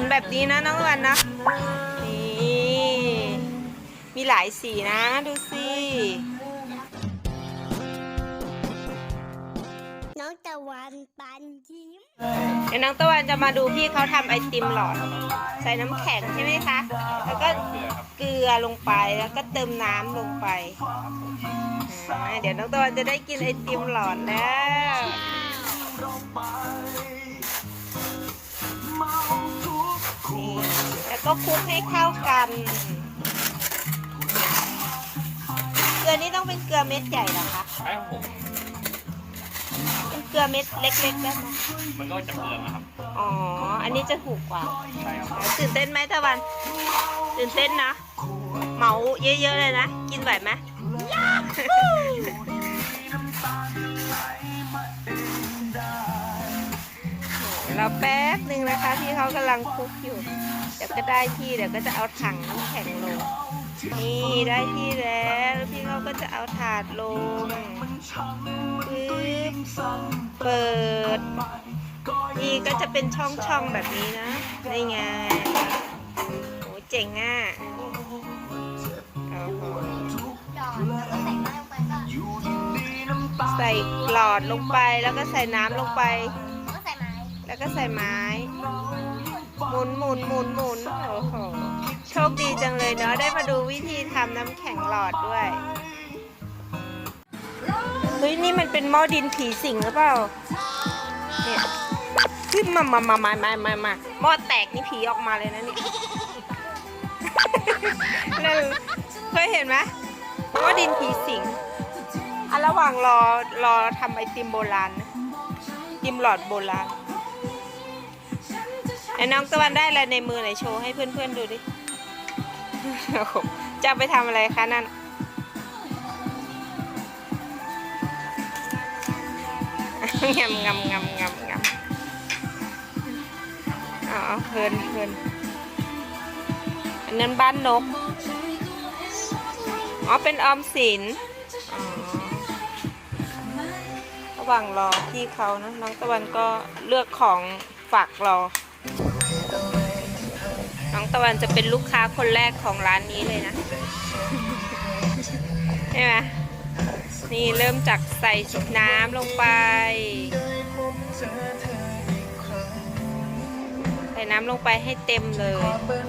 นแบบนี้นะน้องตะวันนะ นี่ มีหลายสีนะ ดูสิน้องตะวันปันยิ้มเดี๋ยวน้องตะวันจะมาดูพี่เขาทำไอติมหลอด ใส่น้ำแข็งใช่ไหมคะ แล้วก็เกลือลงไปแล้วก็เติมน้ำลงไปอ่าเดี๋ยวน้องตะวันจะได้กินไอติมหลอดแล้ว ก็คลุกให้เข้ากัน เกลือนี่ต้องเป็นเกลือเม็ดใหญ่เหรอคะใช่ครับผม เป็นเกลือเม็ดเล็กๆได้ไหมมันก็จะเปลืองนะครับ อ๋อ อันนี้จะถูกกว่า ใช่ครับ ตื่นเต้นไหมตะวัน ตื่นเต้นนะ เหมาเยอะๆเลยนะ กินไหวไหม เราแป๊บหนึ่งนะคะที่เขากำลังคลุกอยู่เดี๋ ยวก็ได้ที่เดี๋ยวก็จะเอาถังน้ำแข็งลง นี่ได้ที่แล้วพี่เขาก็จะเอาถาดลงปึ๊บเปิด นี่ก็จะเป็นช่องๆแบบนี้นะนี่ไงโอ้เจ๋งอะโอ้โหดอกแล้วก็ใส่น้ำลงใส่หลอดลงไปแล้วก็ใส่น้ำลงไป แล้วก็ใส่ไม้ หมุนหมุนหมุนหมุนโอ้โหโชคดีจังเลยเนาะได้มาดูวิธีทำน้ำแข็งหลอดด้วยเฮ้ยนี่มันเป็นหม้อดินผีสิงหรือเปล่าเนี่ยขึ้นมามามามามามามาหม้อแตกนี่ผีออกมาเลยนะเนี่ยนั่นเคยเห็นไหมหม้อดินผีสิงอะระหว่างรอรอทำไอติมโบราณนะไอติมหลอดโบราณ ไอ้น้องตะวันได้อะไรในมือไหนโชว์ให้เพื่อนๆดูดิจะไปทำอะไรคะนั่น งำงำงำงำงำอ๋อเพลินเพลินอันนั้นบ้านนก อ๋อ เป็นออมสินระหว่างรอพี่เขานะน้องตะวันก็เลือกของฝากรอ น้องตะวันจะเป็นลูกค้าคนแรกของร้านนี้เลยนะ ใช่ไหมนี่เริ่มจากใส่น้ำลงไป ใส่น้ำลงไปให้เต็มเลยปึ๊บ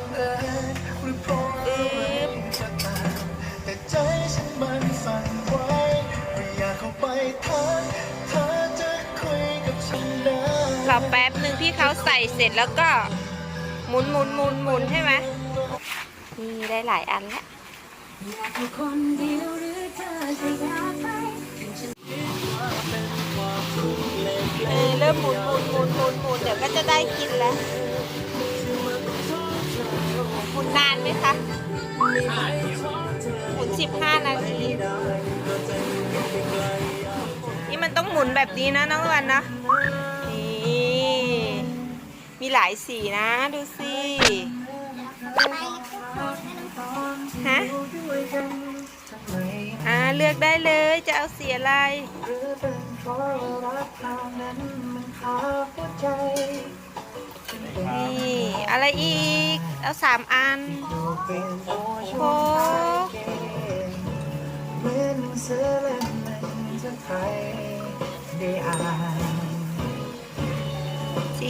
แต่ใจฉันมันสั่นไหวไม่อยากเข้าไปทักเธอจะคุยกับฉันได้รอแป๊บหนึ่งพี่เขาใส่เสร็จแล้วก็ หมุนหมุนหมุนหมุนใช่ไหมนี่ได้หลายอันแล้วเออเริ่มหมุนหมุนหมุนหมุนหมุนเดี๋ยวก็จะได้กินแล้วหมุนนานไหมคะหมุนสิบห้านาทีนี่มันต้องหมุนแบบนี้นะน้องวันนะ มีหลายสีนะ ดูสิฮะอ่าเลือกได้เลยจะเอาสีอะไรนี่อะไรอีก เอาสามอันโอชโค้ก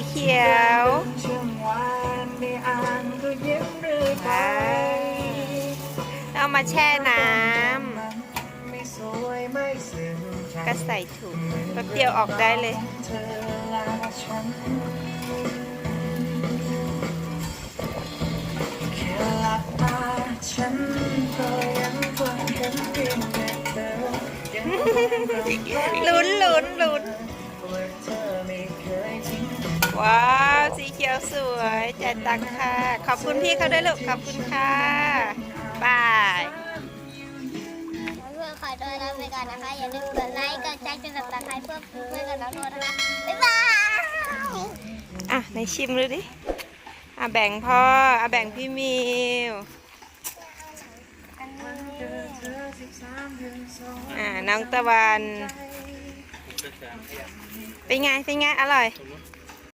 เขียวช่วงวานได้อ่านก็ยิ้มเรื่อยไปเอามาแช่น้ไม่สวยไม่ซึ้งใจำก็ใส่ถุงแป๊บเดียวออกได้เลยเธอและฉันแค่หลับตาฉันก็ยังคงเห็นเพียงแต่เธอยังคงเห็นเราลุ้น ว้าว สีเขียวสวยจ่ายตังค่ะ ขอบคุณพี่เขาด้วยลูก ขอบคุณค่ะบายเพื่อนขอตัวลาไปก่อนนะคะ อย่าลืมกดไลค์ กดแชร์กดติดตามเพื่อนเพื่อนกับน้องโทนนะคะ บ๊ายบาย อะไหนชิมดูดิ อะแบ่งพ่อ อะแบ่งพี่มิวอันนี้อ่าน้องตะวัน เป็นไง เป็นไง อร่อย